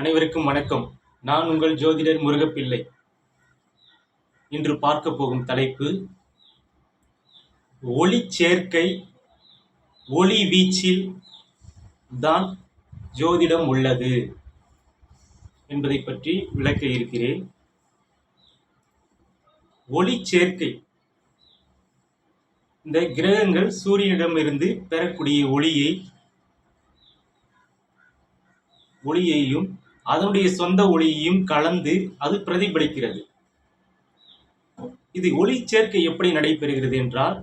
அனைவருக்கும் வணக்கம். நான் உங்கள் ஜோதிடர் முருகப்பிள்ளை. இன்று பார்க்க போகும் தலைப்பு ஒளி சேர்க்கை ஒளி வீச்சில் தான் ஜோதிடம் உள்ளது என்பதை பற்றி விளக்க இருக்கிறேன். ஒளி சேர்க்கை. இந்த கிரகங்கள் சூரியனிடமிருந்து பெறக்கூடிய ஒளியை ஒளியையும் அதனுடைய சொந்த ஒளியையும் கலந்து அது பிரதிபலிக்கிறது. இது ஒளி சேர்க்கை எப்படி நடைபெறுகிறது என்றால்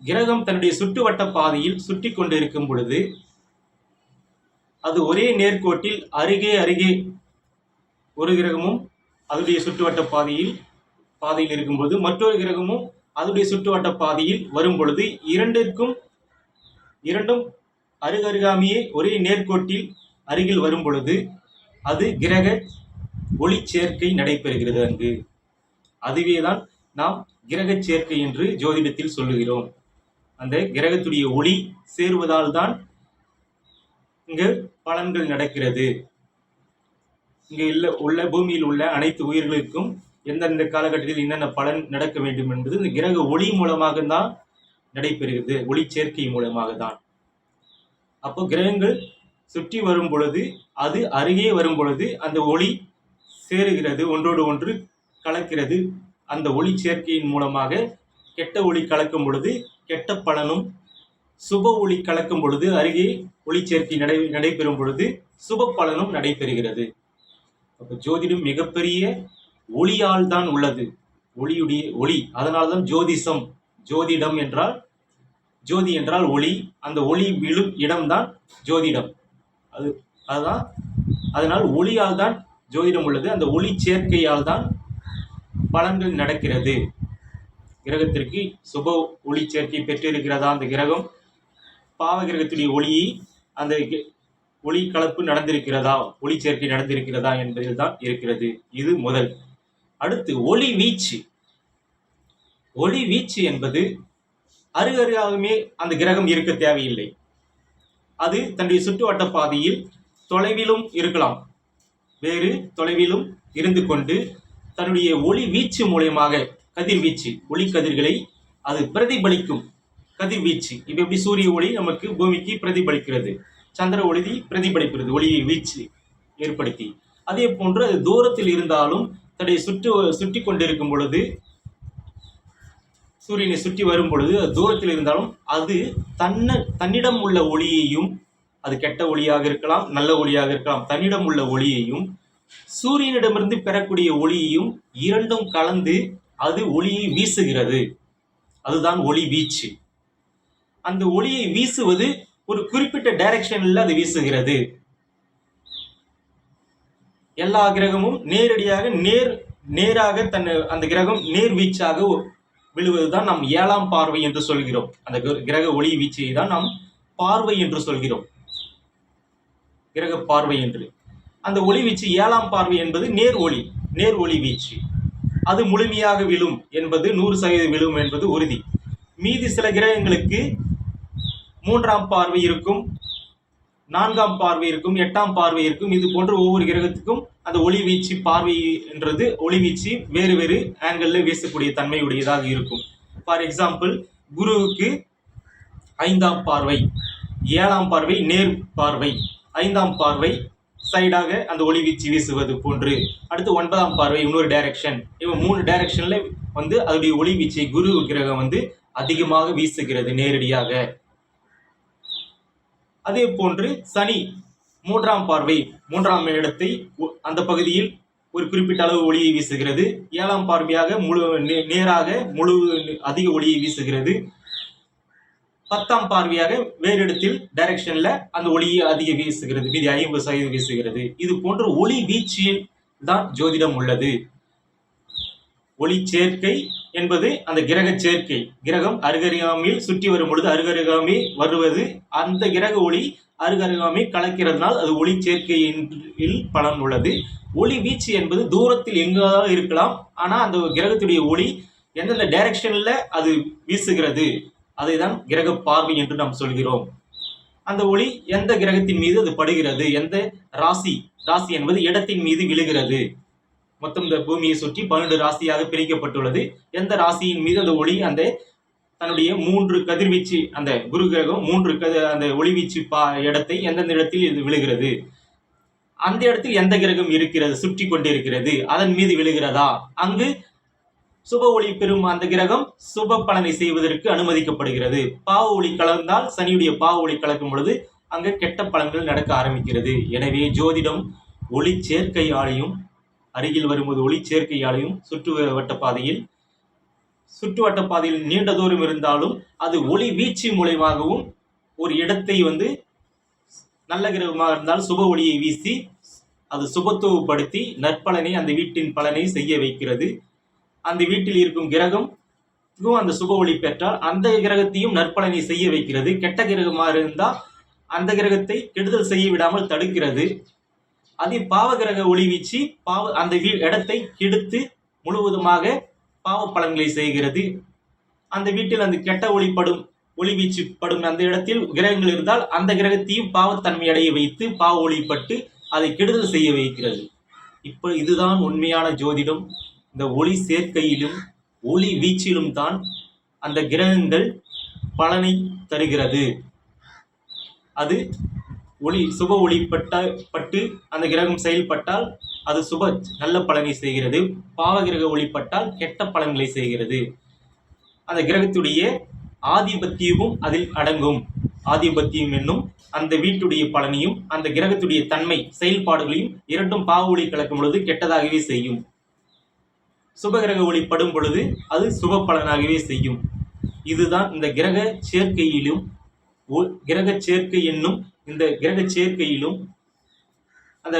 கிரகம் தன்னுடைய சுற்றுவட்ட பாதையில் சுற்றி கொண்டிருக்கும் பொழுது அது ஒரே நேர்கோட்டில் அருகே அருகே ஒரு கிரகமும் அதனுடைய சுற்றுவட்ட பாதையில் பாதையில் இருக்கும்போது மற்றொரு கிரகமும் அதனுடைய சுற்றுவட்ட பாதையில் வரும் பொழுது இரண்டிற்கும் இரண்டும் அருகருகாமையே ஒரே நேர்கோட்டில் அருகில் வரும் பொழுது அது கிரக ஒளி சேர்க்கை நடைபெறுகிறது அங்கு. அதுவே தான் நாம் கிரக சேர்க்கை என்று ஜோதிடத்தில் சொல்லுகிறோம். அந்த கிரகத்துடைய ஒளி சேருவதால் தான் இங்கு பலன்கள் நடக்கிறது. இங்கு இல்ல உள்ள பூமியில் உள்ள அனைத்து உயிர்களுக்கும் எந்தெந்த காலகட்டத்தில் என்னென்ன பலன் நடக்க வேண்டும் என்பது இந்த கிரக ஒளி மூலமாக தான் நடைபெறுகிறது. ஒளி சேர்க்கை மூலமாக தான். அப்போ கிரகங்கள் சுற்றி வரும் பொழுது அது அருகே வரும் பொழுது அந்த ஒளி சேருகிறது ஒன்றோடு ஒன்று கலக்கிறது. அந்த ஒளி சேர்க்கையின் மூலமாக கெட்ட ஒளி கலக்கும் பொழுது கெட்ட பலனும் சுப ஒளி கலக்கும் பொழுது அருகே ஒளி சேர்க்கை நடை நடைபெறும் பொழுது சுப பலனும் நடைபெறுகிறது. அப்போ ஜோதிடம் மிகப்பெரிய ஒளியால் தான் உள்ளது. ஒளியுடைய ஒளி அதனால்தான் ஜோதிஷம் ஜோதிடம் என்றால் ஜோதி என்றால் ஒளி. அந்த ஒளி விழும் இடம்தான் ஜோதிடம். அது அதுதான் அதனால் ஒளியால் தான் ஜோதிடம் உள்ளது. அந்த ஒளி சேர்க்கையால் தான் பலன்கள் நடக்கிறது. கிரகத்திற்கு சுப ஒளி சேர்க்கை பெற்றிருக்கிறதா அந்த கிரகம்? பாவ கிரகத்துடைய ஒளியை அந்த ஒளி கலப்பு நடந்திருக்கிறதா? ஒளி சேர்க்கை நடந்திருக்கிறதா என்பதில் தான் இருக்கிறது. இது முதல். அடுத்து ஒளி வீச்சு. ஒளி வீச்சு என்பது அருகருகாகவே அந்த கிரகம் இருக்க தேவையில்லை. அது தன்னுடைய சுற்றுவட்ட பாதையில் தொலைவிலும் இருக்கலாம். வேறு தொலைவிலும் இருந்து கொண்டு தன்னுடைய ஒளி வீச்சு மூலயமாக கதிர்வீச்சு ஒளி கதிர்களை அது பிரதிபலிக்கும் கதிர்வீச்சு இப்போ எப்படி சூரிய ஒளி நமக்கு பூமிக்கு பிரதிபலிக்கிறது? சந்திர ஒளி பிரதிபலிக்கிறது ஒளியை வீச்சு ஏற்படுத்தி. அதே போன்று அது தூரத்தில் இருந்தாலும் தன்னுடைய சுற்று சுற்றி கொண்டிருக்கும் பொழுது சூரியனை சுற்றி வரும் பொழுது அது தூரத்தில் இருந்தாலும் அது தன்ன தன்னிடம் உள்ள ஒளியையும் அது கெட்ட ஒளியாக இருக்கலாம் நல்ல ஒளியாக இருக்கலாம் தன்னிடம் உள்ள ஒளியையும் சூரியனிடமிருந்து பெறக்கூடிய ஒளியையும் இரண்டும் கலந்து அது ஒளியை வீசுகிறது. அதுதான் ஒளி வீச்சு. அந்த ஒளியை வீசுவது ஒரு குறிப்பிட்ட டைரக்ஷனில் அது வீசுகிறது. எல்லா கிரகமும் நேரடியாக நேர் நேராக தன் அந்த கிரகம் நேர் வீச்சாக விழுவதுதான் நாம் ஏழாம் பார்வை என்று சொல்கிறோம். அந்த கிரக ஒளி வீச்சை தான் நாம் பார்வை என்று சொல்கிறோம். கிரக பார்வை என்று. அந்த ஒளி வீச்சு ஏழாம் பார்வை என்பது நேர் ஒளி நேர் ஒளி வீச்சு. அது முழுமையாக விழும் என்பது நூறு சதவீதம் விழும் என்பது உறுதி. மீதி சில கிரகங்களுக்கு மூன்றாம் பார்வை இருக்கும். நான்காம் பார்வை இருக்கும் எட்டாம் பார்வை இருக்கும் இது போன்ற ஒவ்வொரு கிரகத்துக்கும் அந்த ஒளி வீச்சு பார்வை என்றது ஒளி வீச்சு வேறு வேறு ஆங்கிளில் வீசக்கூடிய தன்மையுடையதாக இருக்கும். ஃபார் எக்ஸாம்பிள் குருவுக்கு ஐந்தாம் பார்வை ஏழாம் பார்வை நேர் பார்வை. ஐந்தாம் பார்வை சைடாக அந்த ஒளி வீச்சு வீசுவது போன்று. அடுத்து ஒன்பதாம் பார்வை இன்னொரு டைரக்ஷன் இவன் மூணு டைரக்ஷனில் வந்து அதனுடைய ஒளி வீச்சை குரு கிரகம் வந்து அதிகமாக வீசுகிறது நேரடியாக. அதே போன்று சனி மூன்றாம் பார்வை மூன்றாம் இடத்தை ஒ- அந்த பகுதியில் ஒரு குறிப்பிட்ட அளவு ஒளியை வீசுகிறது. ஏழாம் பார்வையாக முழு நே- நேராக முழு அதிக ஒளியை வீசுகிறது. பத்தாம் பார்வையாக வேறு இடத்தில் டைரக்ஷன்ல அந்த ஒளியை அதிக வீசுகிறது மீதி ஐம்பது சதவீதம் வீசுகிறது. இது போன்ற ஒளி வீச்சில் தான் ஜோதிடம் உள்ளது. ஒளி சேர்க்கை என்பது அந்த கிரக சேர்க்கை. கிரகம் அருகருகாமையில் சுற்றி வரும் பொழுது அருகருகாமை வருவது அந்த கிரக ஒளி அருகருகாமை கலக்கிறதுனால் அது ஒளி சேர்க்கை என்றில் பலன் உள்ளது. ஒளி வீச்சு என்பது தூரத்தில் எங்காவது இருக்கலாம். ஆனால் அந்த கிரகத்துடைய ஒளி எந்தெந்த டைரக்ஷனில் அது வீசுகிறது அதை தான் கிரக பார்வை என்று நாம் சொல்கிறோம். அந்த ஒளி எந்த கிரகத்தின் மீது அது படுகிறது எந்த ராசி ராசி என்பது இடத்தின் மீது விழுகிறது. மொத்தம் இந்த பூமியை சுற்றி பன்னெண்டு ராசியாக பிரிக்கப்பட்டுள்ளது. எந்த ராசியின் மீது அந்த ஒளி அந்த தன்னுடைய மூன்று கதிர்வீச்சு அந்த குரு கிரகம் மூன்று கதி அந்த ஒளிவீச்சு பா இடத்தை எந்தெந்த இடத்தில் இது விழுகிறது? அந்த இடத்தில் எந்த கிரகம் இருக்கிறது சுற்றி கொண்டிருக்கிறது அதன் மீது விழுகிறதா? அங்கு சுப ஒளி பெறும் அந்த கிரகம் சுப பலனை செய்வதற்கு அனுமதிக்கப்படுகிறது. பாவ ஒளி கலந்தால் சனியுடைய பாவ ஒளி கலக்கும் பொழுது அங்கு கெட்ட பலன்கள் நடக்க ஆரம்பிக்கிறது. எனவே ஜோதிடம் ஒளி சேர்க்கையாலையும் அருகில் வரும்போது ஒளி சேர்க்கையாலையும் சுற்று வட்ட பாதையில் சுற்று வட்ட பாதையில் நீண்ட தூரம் இருந்தாலும் அது ஒளி வீச்சு மூலயமாகவும் ஒரு இடத்தை வந்து நல்ல கிரகமாக இருந்தால் சுப ஒளியை வீசி அது சுபத்துவப்படுத்தி நற்பலனை அந்த வீட்டின் பலனை செய்ய வைக்கிறது. அந்த வீட்டில் இருக்கும் கிரகம் அந்த சுப ஒளி பெற்றால் அந்த கிரகத்தையும் நற்பலனை செய்ய வைக்கிறது. கெட்ட கிரகமாக இருந்தால் அந்த கிரகத்தை கெடுதல் செய்ய விடாமல் தடுக்கிறது. அதே பாவ கிரக ஒளி வீச்சு பாவ அந்த இடத்தை கெடுத்து முழுவதுமாக பாவ பலன்களை செய்கிறது. அந்த வீட்டில் அந்த கெட்ட ஒளிப்படும் ஒளி வீச்சு படும் அந்த இடத்தில் கிரகங்கள் இருந்தால் அந்த கிரகத்தையும் பாவத்தன்மை அடைய வைத்து பாவ ஒளிப்பட்டு அதை கெடுதல் செய்ய வைக்கிறது. இப்போ இதுதான் உண்மையான ஜோதிடம். இந்த ஒளி சேர்க்கையிலும் ஒளி வீச்சிலும் தான் அந்த கிரகங்கள் பலனை தருகிறது. அது ஒளி சுப ஒளி பட்ட பட்டு அந்த கிரகம் செயல்பட்டால் அது சுப நல்ல பலனை செய்கிறது. பாவ கிரக ஒளிப்பட்டால் கெட்ட பலன்களை செய்கிறது. அந்த கிரகத்துடைய ஆதிபத்தியமும் அதில் அடங்கும். ஆதிபத்தியம் என்னும் அந்த வீட்டுடைய பலனையும் அந்த கிரகத்துடைய தன்மை செயல்பாடுகளையும் இரண்டும் பாவ ஒளி கலக்கும் பொழுது கெட்டதாகவே செய்யும். சுபகிரக ஒளி படும் பொழுது அது சுப பலனாகவே செய்யும். இதுதான் இந்த கிரக சேர்க்கையிலும் கிரக சேர்க்கை என்னும் இந்த கிரக சேர்க்கையிலும் அந்த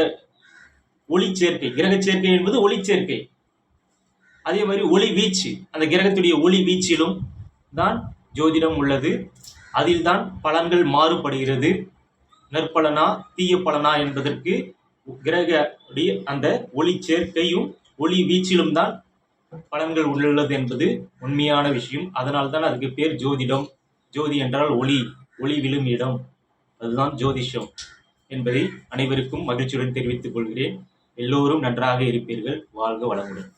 ஒளி சேர்க்கை கிரக சேர்க்கை என்பது ஒளி சேர்க்கை. அதே மாதிரி ஒளி வீச்சு அந்த கிரகத்துடைய ஒளி வீச்சிலும் தான் ஜோதிடம் உள்ளது. அதில் தான் பலன்கள் மாறுபடுகிறது. நற்பலனா தீய பலனா என்பதற்கு கிரக அந்த ஒளி சேர்க்கையும் ஒளி வீச்சிலும் தான் பலன்கள் உள்ளது என்பது உண்மையான விஷயம். அதனால் தான் அதுக்கு பேர் ஜோதிடம். ஜோதி என்றால் ஒளி ஒளி விழும் இடம். அதுதான் ஜோதிஷம் என்பதை அனைவருக்கும் மகிழ்ச்சியுடன் தெரிவித்துக் கொள்கிறேன். எல்லோரும் நன்றாக இருப்பீர்கள். வாழ்க வளமுடன்.